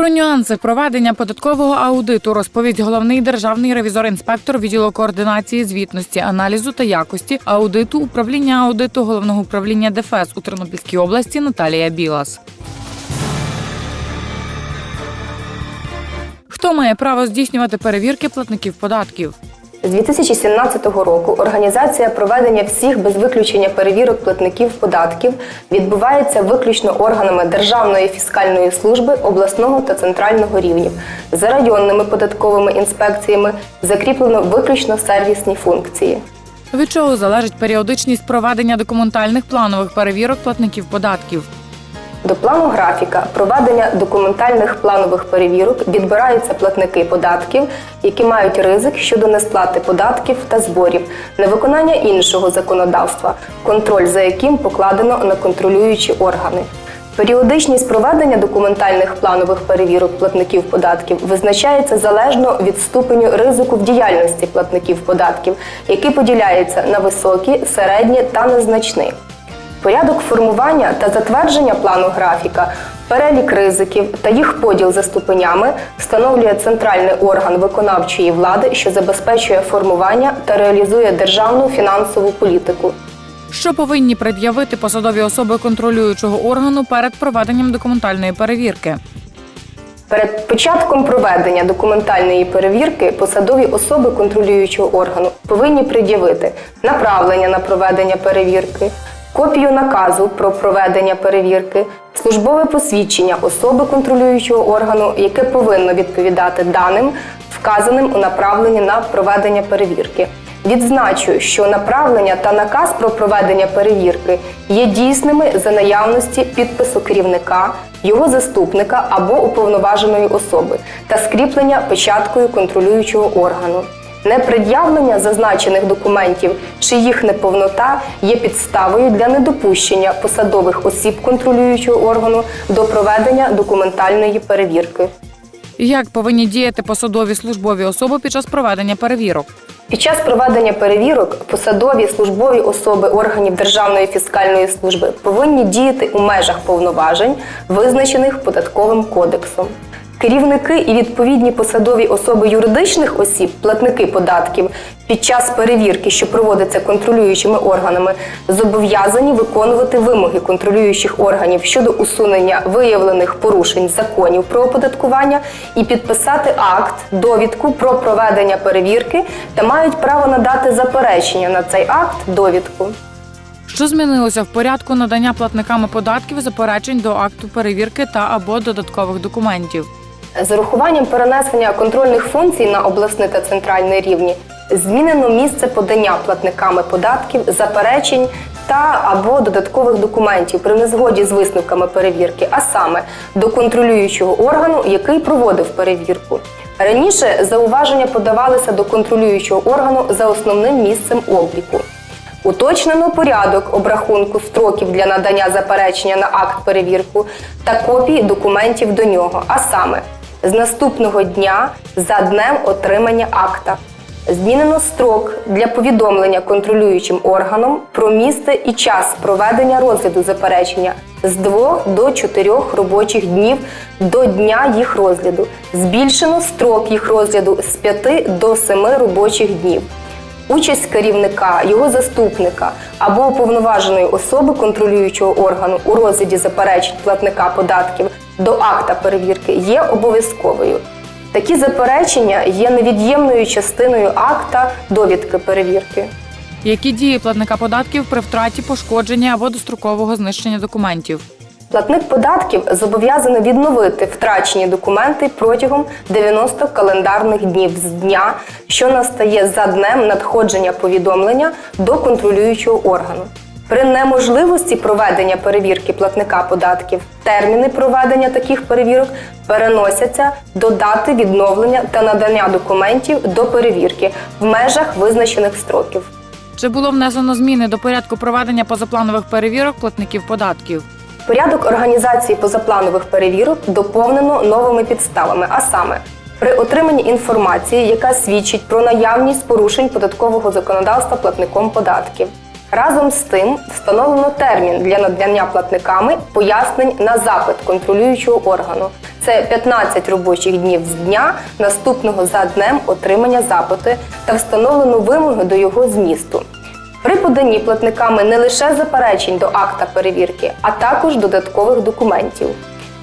Про нюанси проведення податкового аудиту розповість головний державний ревізор-інспектор відділу координації звітності, аналізу та якості аудиту управління аудиту головного управління ДФС у Тернопільській області Наталія Білас. Хто має право здійснювати перевірки платників податків? З 2017 року організація проведення всіх без виключення перевірок платників податків відбувається виключно органами Державної фіскальної служби обласного та центрального рівнів. За районними податковими інспекціями закріплено виключно сервісні функції. Від чого залежить періодичність проведення документальних планових перевірок платників податків? До плану графіка проведення документальних планових перевірок відбираються платники податків, які мають ризик щодо несплати податків та зборів, невиконання іншого законодавства, контроль за яким покладено на контролюючі органи. Періодичність проведення документальних планових перевірок платників податків визначається залежно від ступеню ризику в діяльності платників податків, який поділяється на високі, середні та незначні. Порядок формування та затвердження плану графіка, перелік ризиків та їх поділ за ступенями встановлює центральний орган виконавчої влади, що забезпечує формування та реалізує державну фінансову політику. Що повинні пред'явити посадові особи контролюючого органу перед проведенням документальної перевірки? Перед початком проведення документальної перевірки посадові особи контролюючого органу повинні пред'явити направлення на проведення перевірки, копію наказу про проведення перевірки, службове посвідчення особи контролюючого органу, яке повинно відповідати даним, вказаним у направленні на проведення перевірки. Відзначу, що направлення та наказ про проведення перевірки є дійсними за наявності підпису керівника, його заступника або уповноваженої особи та скріплення печаткою контролюючого органу. Непред'явлення зазначених документів чи їх неповнота є підставою для недопущення посадових осіб контролюючого органу до проведення документальної перевірки. Як повинні діяти посадові службові особи під час проведення перевірок? Під час проведення перевірок посадові службові особи органів Державної фіскальної служби повинні діяти у межах повноважень, визначених податковим кодексом. Керівники і відповідні посадові особи юридичних осіб, платники податків, під час перевірки, що проводиться контролюючими органами, зобов'язані виконувати вимоги контролюючих органів щодо усунення виявлених порушень законів про оподаткування і підписати акт, довідку про проведення перевірки та мають право надати заперечення на цей акт, довідку. Що змінилося в порядку надання платниками податків заперечень до акту перевірки та або додаткових документів? З урахуванням перенесення контрольних функцій на обласний та центральний рівні змінено місце подання платниками податків, заперечень та або додаткових документів при незгоді з висновками перевірки, а саме до контролюючого органу, який проводив перевірку. Раніше зауваження подавалися до контролюючого органу за основним місцем обліку. Уточнено порядок обрахунку строків для надання заперечення на акт перевірку та копії документів до нього, а саме з наступного дня за днем отримання акта. Змінено строк для повідомлення контролюючим органом про місце і час проведення розгляду заперечення з 2 до 4 робочих днів до дня їх розгляду. Збільшено строк їх розгляду з 5 до 7 робочих днів. Участь керівника, його заступника або уповноваженої особи контролюючого органу у розгляді заперечень платника податків до акта перевірки є обов'язковою. Такі заперечення є невід'ємною частиною акта довідки перевірки. Які дії платника податків при втраті пошкодження або дострокового знищення документів? Платник податків зобов'язаний відновити втрачені документи протягом 90 календарних днів з дня, що настає за днем надходження повідомлення до контролюючого органу. При неможливості проведення перевірки платника податків терміни проведення таких перевірок переносяться до дати відновлення та надання документів до перевірки в межах визначених строків. Чи було внесено зміни до порядку проведення позапланових перевірок платників податків? Порядок організації позапланових перевірок доповнено новими підставами, а саме при отриманні інформації, яка свідчить про наявність порушень податкового законодавства платником податків, Разом з тим встановлено термін для надання платниками пояснень на запит контролюючого органу. Це 15 робочих днів з дня наступного за днем отримання запиту та встановлено вимоги до його змісту. При поданні платниками не лише заперечень до акта перевірки, а також додаткових документів.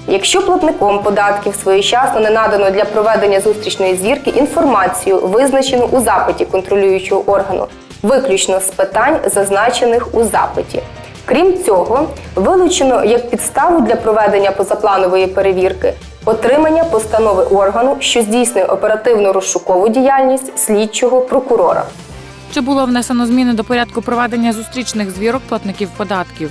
Якщо платником податків своєчасно не надано для проведення зустрічної звірки інформацію, визначену у запиті контролюючого органу, виключно з питань, зазначених у запиті. Крім цього, вилучено як підставу для проведення позапланової перевірки отримання постанови органу, що здійснює оперативну розшукову діяльність слідчого прокурора. Чи було внесено зміни до порядку проведення зустрічних звірок платників податків?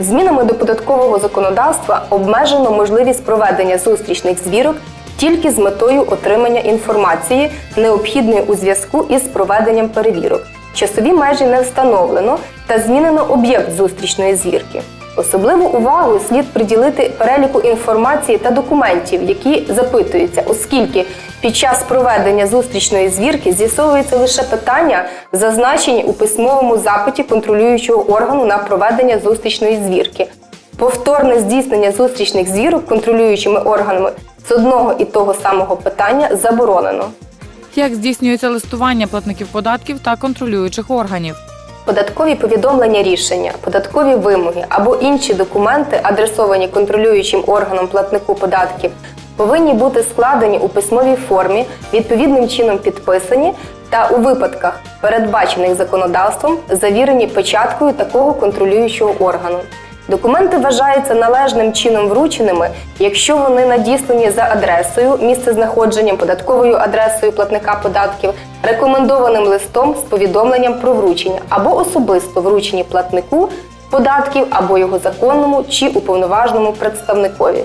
Змінами до податкового законодавства обмежено можливість проведення зустрічних звірок тільки з метою отримання інформації, необхідної у зв'язку із проведенням перевірок. Часові межі не встановлено та змінено об'єкт зустрічної звірки. Особливу увагу слід приділити переліку інформації та документів, які запитуються, оскільки під час проведення зустрічної звірки з'ясовуються лише питання, зазначені у письмовому запиті контролюючого органу на проведення зустрічної звірки. Повторне здійснення зустрічних звірок контролюючими органами з одного і того самого питання заборонено. Як здійснюється листування платників податків та контролюючих органів? Податкові повідомлення рішення, податкові вимоги або інші документи, адресовані контролюючим органом платнику податків, повинні бути складені у письмовій формі, відповідним чином підписані та у випадках, передбачених законодавством, завірені печаткою такого контролюючого органу. Документи вважаються належним чином врученими, якщо вони надіслані за адресою, місцезнаходженням, податковою адресою платника податків, рекомендованим листом з повідомленням про вручення або особисто вручені платнику податків або його законному чи уповноваженому представникові.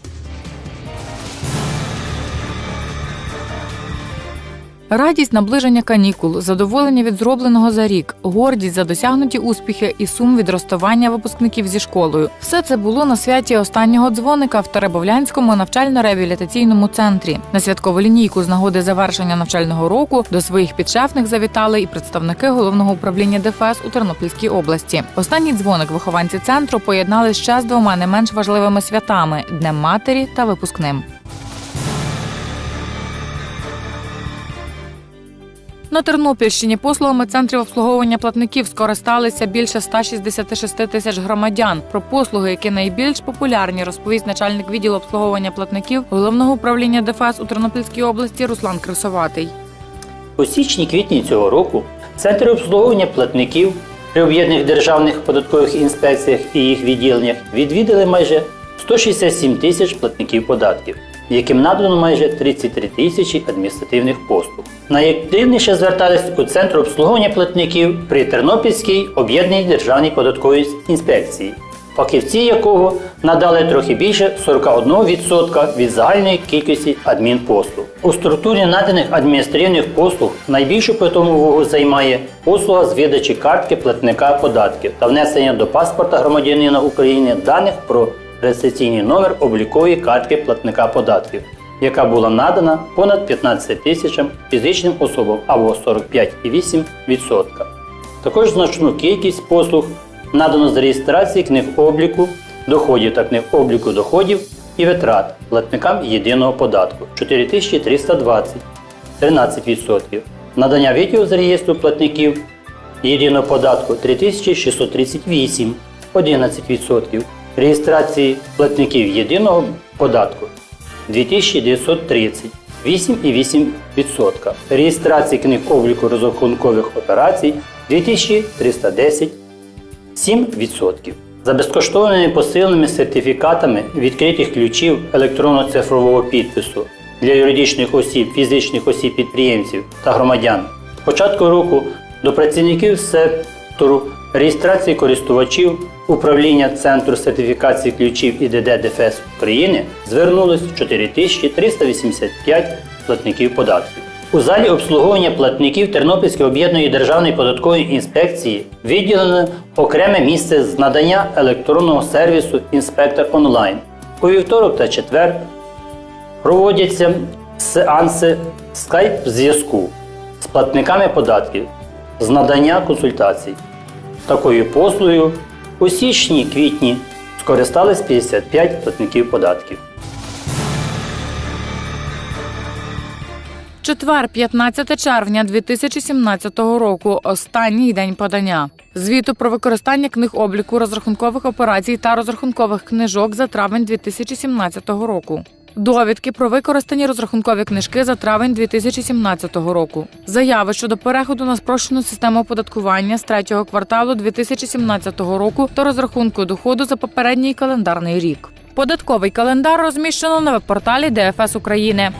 Радість наближення канікул, задоволення від зробленого за рік, гордість за досягнуті успіхи і сум від розставання випускників зі школою. Все це було на святі останнього дзвоника в Теребовлянському навчально-реабілітаційному центрі. На святкову лінійку з нагоди завершення навчального року до своїх підшефних завітали і представники головного управління ДФС у Тернопільській області. Останній дзвоник вихованці центру поєднали ще з двома не менш важливими святами днем матері та випускним. На Тернопільщині послугами центрів обслуговування платників скористалися більше 166 тисяч громадян. Про послуги, які найбільш популярні, розповість начальник відділу обслуговування платників головного управління ДФС у Тернопільській області Руслан Крисоватий. У січні-квітні цього року центри обслуговування платників при об'єднаних державних податкових інспекціях і їх відділеннях відвідали майже 167 тисяч платників податків, яким надано майже 33 тисячі адміністративних послуг. Найактивніше звертались у центр обслуговування платників при Тернопільській об'єднаній державній податковій інспекції, фахівці якого надали трохи більше 41% від загальної кількості адмінпослуг. У структурі наданих адміністративних послуг найбільшу питому вагу займає послуга з видачі картки платника податків та внесення до паспорта громадянина України даних про реєстраційний номер облікової картки платника податків, яка була надана понад 15 тисячам фізичним особам або 45,8%. Також значну кількість послуг надано з реєстрації книг обліку доходів та книг обліку доходів і витрат платникам єдиного податку 4320 13%. Надання витягу з реєстру платників єдиного податку 3638 11%. Реєстрації платників єдиного податку 2930 8,8%. Реєстрації книг обліку розрахункових операцій 2310 7%. За безкоштовними посильними сертифікатами відкритих ключів електронно-цифрового підпису для юридичних осіб, фізичних осіб підприємців та громадян. Початку року до працівників сектору реєстрації користувачів управління Центру сертифікації ключів ІДД ДФС України звернулось 4385 платників податків. У залі обслуговування платників Тернопільської об'єднаної державної податкової інспекції виділено окреме місце з надання електронного сервісу Інспектор онлайн. У вівторок та четвер проводяться сеанси скайп-зв'язку з платниками податків з надання консультацій. Такою послугою у січні-квітні скористались 55 платників податків. Четвер, 15 червня 2017 року. Останній день подання. Звіту про використання книг обліку розрахункових операцій та розрахункових книжок за травень 2017 року. Довідки про використані розрахункові книжки за травень 2017 року. Заяви щодо переходу на спрощену систему оподаткування з третього кварталу 2017 року та розрахунку доходу за попередній календарний рік. Податковий календар розміщено на веб-порталі ДФС України.